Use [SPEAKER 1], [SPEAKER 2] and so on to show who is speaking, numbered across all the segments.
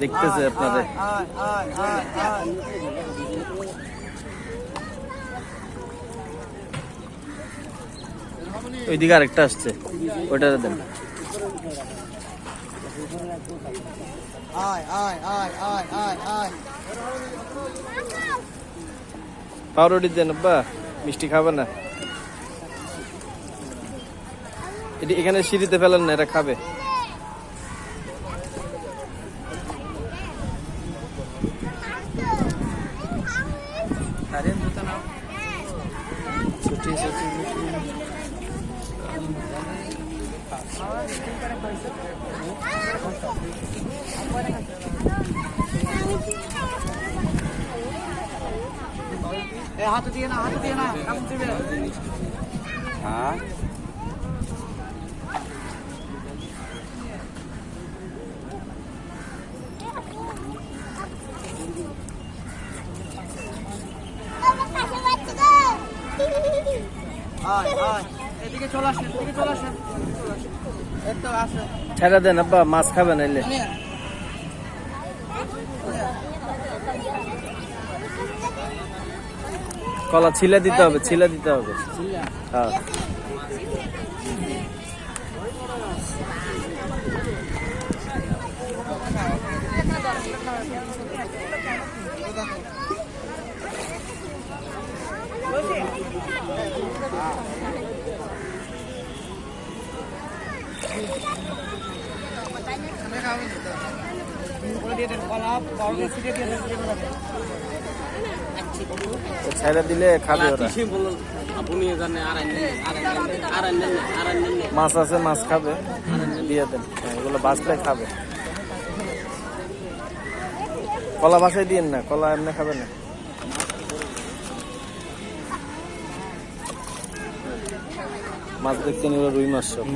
[SPEAKER 1] দেখতেছে আপনাদের ওইদিকে আরেকটা আসছে ওইটা দেন পাউরুটি দেন আব্বা মিষ্টি খাবে না এটি এখানে সিঁড়িতে ফেলেন না এটা খাবে।
[SPEAKER 2] হাত দিয়ে না হাত দিয়ে না
[SPEAKER 1] হ্যাঁ
[SPEAKER 2] আয় আয় এদিকে চলে আসেন এদিকে চলে আসেন এই তো আসেন
[SPEAKER 1] ছেড়ে দেন আব্বা মাছ খাবেন এলে। কলা ছিলে দিতে হবে ছিলে দিতে হবে। হ্যাঁ। ছেড়ে দিলে খাবে ওরা। মাছ আছে মাছ খাবে। দিয়ে দেন। এগুলো বাঁচলে খাবে। কলা বাসায় দিন না কলা এমনি খাবে না। মাছ দেখতে নিল রুই মাছ সব।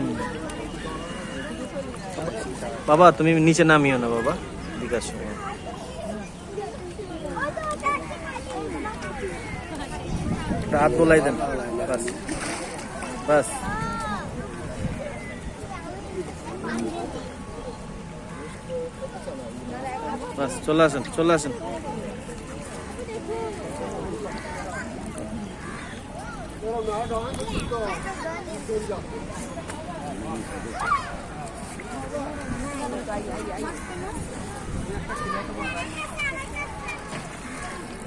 [SPEAKER 1] বাবা, তুমি নিচে নামিও না বাবা। সময় একটা হাত বোলাই দেন। বাস। বাস। চলে আসেন চলে আসেন। ay, ay, ay.